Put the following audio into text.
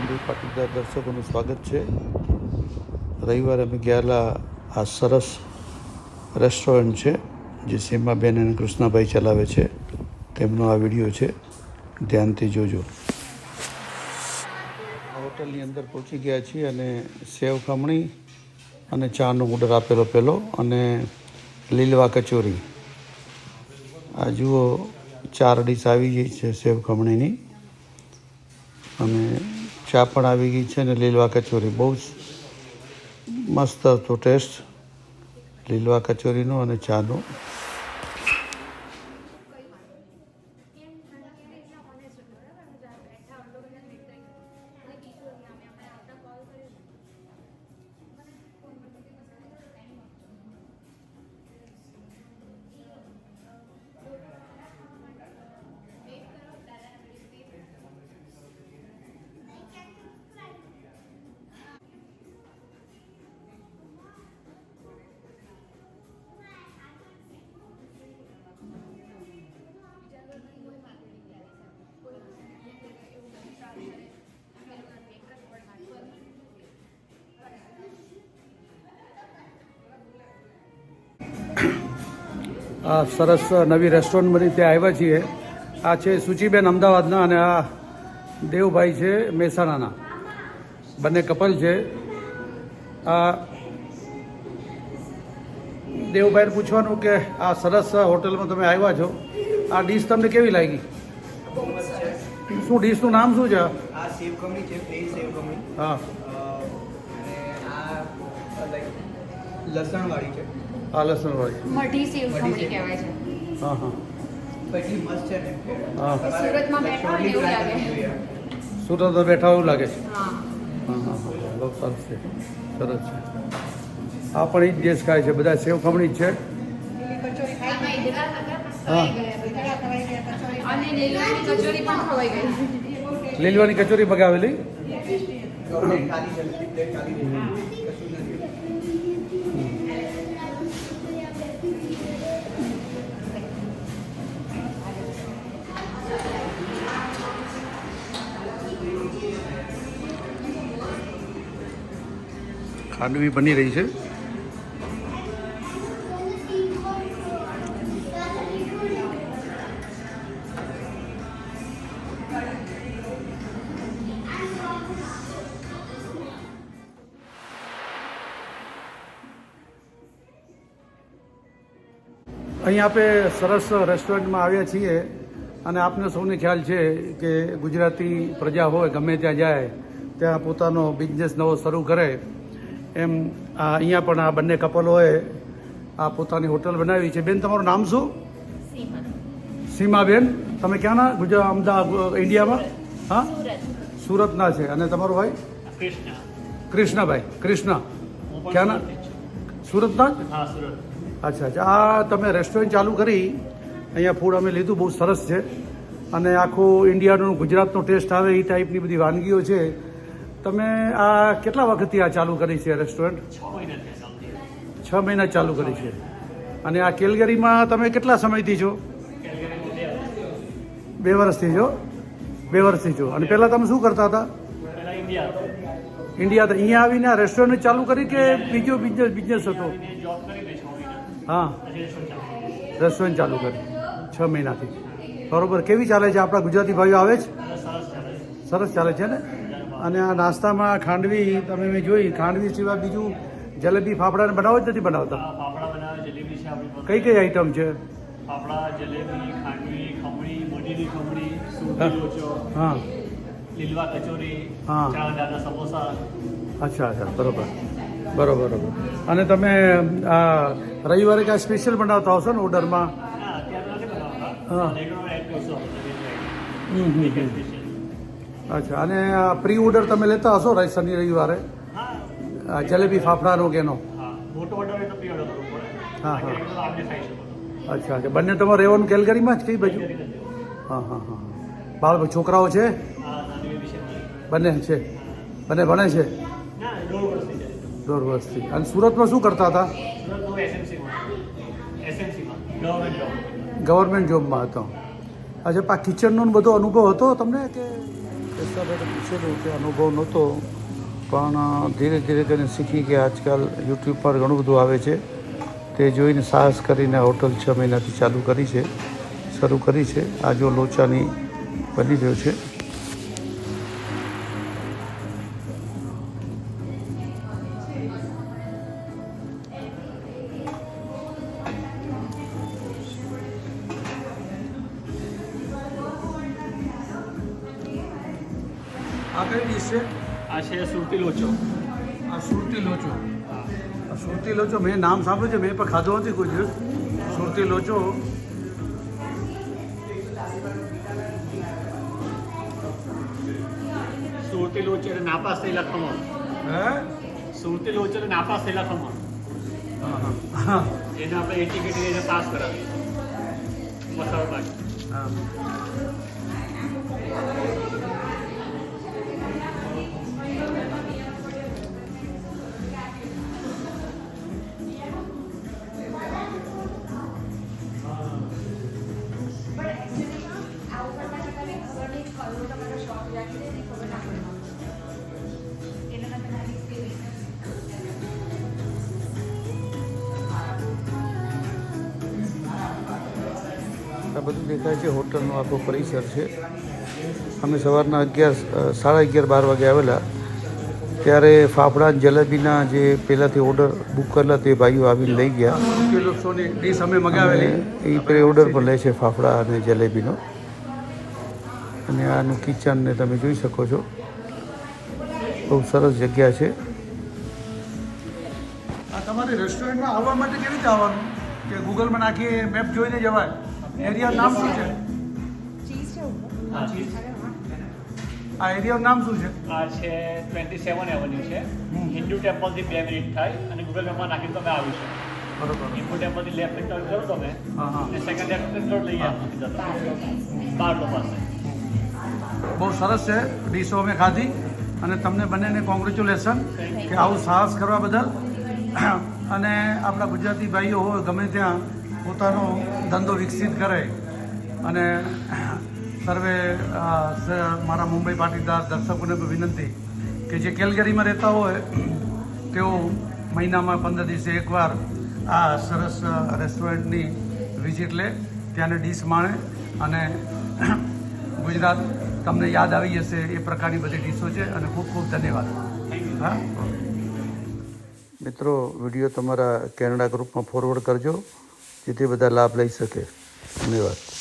સંદીપ પાટીદાર દર્શકોનું સ્વાગત છે. રવિવારે અમે ગયેલા આ સરસ રેસ્ટોરન્ટ છે, જે સીમાબેન અને કૃષ્ણાભાઈ ચલાવે છે. તેમનો આ વીડિયો છે. ધ્યાનથી જોજો. હોટલની અંદર પહોંચી ગયા છીએ અને સેવ ખમણી અને ચાનો ઓર્ડર આપેલો પહેલો અને લીલવા કચોરી. આ જુઓ, ચાર ડીશ આવી ગઈ છે સેવ ખમણીની. અને ચા પણ આવી ગઈ છે અને લીલવા કચોરી. બહુ જ મસ્ત હતો ટેસ્ટ. લીલવા કચોરીનો અને ચાનો. સરસ નવી રેસ્ટોરન્ટ બની ત્યાં આવ્યા છીએ. આ છે સુચિબેન અમદાવાદના અને આ દેવભાઈ છે મહેસાણાના. બંને કપલ છે. આ દેવભાઈને પૂછવાનું કે આ સરસ હોટલમાં તમે આવ્યા છો. આ ડીશ તમને કેવી લાગી? શું ડીશનું નામ શું છે? આ સેવ કમળી છે પ્લેન સેવ કમળી હા. લસણવાળી છે. આ લસણવાળી મઢી સેવ ખમણી કહેવાય છે. હા હા. એટલી મસ્ત છે ને. હા. સુરતમાં બેઠા હોય એવું લાગે. સુરત બેઠા એવું લાગે છે. હા. હા હા હા. બહુ સરસ છે. સરસ છે. આ પણ એ જ દેશ ખાય છે. બધા સેવ ખમણી જ છે. હા. અને લીલોની કચોરી પણ ખવાઈ ગઈ લીલવાની કચોરી મગાવેલી ખાંડવી બની રહી છે. અહીં આપણે સરસ રેસ્ટોરન્ટમાં આવ્યા છીએ અને આપને સૌને ખ્યાલ છે કે ગુજરાતી પ્રજા હોય, ગમે ત્યાં જાય, ત્યાં પોતાનો બિઝનેસ નવો શરૂ કરે. એમ આ અહીંયા પણ આ બંને કપલોએ આ પોતાની હોટલ બનાવી છે. બેન તમારું નામ શું? સીમાબેન તમે ક્યાંના? ગુજરાત અમદાવાદ ઇન્ડિયામાં? હા? સુરતના છે. અને તમારો ભાઈ? કૃષ્ણભાઈ. કૃષ્ણ. ક્યાંના? સુરતના? જ? હા સુરત. અચ્છા અચ્છા. આ તમે રેસ્ટોરન્ટ ચાલુ કરી. અહીંયા ફૂડ અમે લીધું. બહુ સરસ છે. અને આખું ઇન્ડિયાનું ગુજરાતનો ટેસ્ટ આવે એ ટાઈપની બધી વાનગીઓ છે. તમે આ કેટલા વખતથી આ ચાલુ કરી છે રેસ્ટોરન્ટ છ મહિના ચાલુ કરી છે. અને આ કેલગરીમાં તમે કેટલા સમયથી છો? બે વર્ષથી છો? બે વર્ષથી છો. અને પહેલાં તમે શું કરતા હતા? ઇન્ડિયા. અહીંયા આવીને આ રેસ્ટોરન્ટ ચાલુ કરી કે બીજો બિઝનેસ બિઝનેસ હતો? હા. રેસ્ટોરન્ટ ચાલુ કરી. છ મહિનાથી. બરોબર. કેવી ચાલે છે? આપણા ગુજરાતી ભાઈઓ આવે છે સરસ ચાલે છે ને? અને આ નાસ્તામાં ખાંડવી તમે મેં જોઈ ખાંડવી સિવાય બીજું જલેબી ફાફડાને બનાવો જ નથી બનાવતા? ફાફડા કઈ કઈ આઈટમ છે? ફાફડા હા. હા. લીલવા કચોરી હા. સમોસા. અચ્છા અચ્છા બરોબર. બરોબર બરોબર. અને તમે આ રવિવારે કાંઈ સ્પેશિયલ બનાવતા હશો ને ઓર્ડરમાં હા. અચ્છા અને પ્રી ઓર્ડર તમે લેતા હશો રાઈ શનિ રવિવારે? હા. જલેબી ફાફડાનો કે એનો? હા હા, અચ્છા અચ્છા. બંને તમારે રહેવાનું કેલગરીમાં જ કઈ બાજુ? હા હા હા. બાળ છોકરાઓ છે? બંને છે? બંને ભણે છે? દોઢ વર્ષથી. અને સુરતમાં શું કરતા હતા? ગવર્મેન્ટ જોબમાં હતો. અચ્છા પા કિચનનો બધો અનુભવ હતો તમને કે પૂછેલું કે અનુભવ નહોતો, પણ ધીરે ધીરે કરીને શીખી કે આજકાલ યુટ્યુબ પર ઘણું બધું આવે છે. તે જોઈને સાહસ કરીને હોટલ છ મહિનાથી ચાલુ કરી છે, શરૂ કરી છે. આ જો લોચાની બની રહ્યો છે. આ કઈ ડીશ છે? આ છે સુરતી લોચો. આ સુરતી લોચો. આ સુરતી લોચો મેં નામ સાંભળ્યું છે મેં પણ ખાધો નથી કોઈ દિવસ. સુરતી લોચો. સુરતી લોચો એટલે નાપાસ થયેલા ખમણ. હે? સુરતી લોચો એટલે નાપાસ થયેલા ખમણ. એને આપણે એટી કેટી પાસ કરાવીએ. મસાલો નાખી હા. આ બધું દેખાય છે હોટલનો આખો પરિસર છે. અમે સવારના અગિયાર સાડા અગિયાર બાર વાગે આવેલા. ત્યારે ફાફડા જલેબીના જે પહેલાંથી ઓર્ડર બુક કરેલા તે ભાઈઓ આવીને લઈ ગયા. એ પ્રે ઓર્ડર પણ લે છે ફાફડા અને જલેબીનો. અને આનું કિચનને તમે જોઈ શકો છો બહુ સરસ જગ્યા છે આ તમારે રેસ્ટોરન્ટમાં આવવા માટે કેવી રીતે આવવાનું કે ગૂગલમાં નાખીએ મેપ જોઈને જવાય એરિયા નામ શું છે હા ચીઝ આ એરિયાનું નામ શું છે આ છે ટ્વેન્ટી સેવન એવન્યુ છે હિન્દુ ટેમ્પલથી બે મિનિટ થાય અને ગૂગલ મેપમાં નાખીને તમે આવી શકો બરોબર હિન્દુ ટેમ્પલથી લેફ્ટ ટર્ન કરો તમે હા હા અને સેકન્ડ લેફ્ટ ટર્ન લઈ જતા બારલો પાસે બહુ સરસ છે. ડીશો અમે ખાધી અને તમને બંનેને કોંગ્રેચ્યુલેશન કે આવું સાહસ કરવા બદલ. અને આપણા ગુજરાતી ભાઈઓ હોય, ગમે ત્યાં પોતાનો ધંધો વિકસિત કરે. અને સર્વે મારા મુંબઈ પાટીદાર દર્શકોને પણ વિનંતી કે જે કેલગરીમાં રહેતા હોય, તેઓ મહિનામાં પંદર દિવસે એકવાર આ સરસ રેસ્ટોરન્ટની વિઝિટ લે, ત્યાંની ડીશ માણે અને ગુજરાત તમને યાદ આવી જશે એ પ્રકારની બધી ડીશો છે અને ખૂબ ખૂબ ધન્યવાદ. હા? મિત્રો, વીડિયો તમારા કેનેડા ગ્રુપમાં ફોરવર્ડ કરજો, જેથી બધા લાભ લઈ શકે. ધન્યવાદ.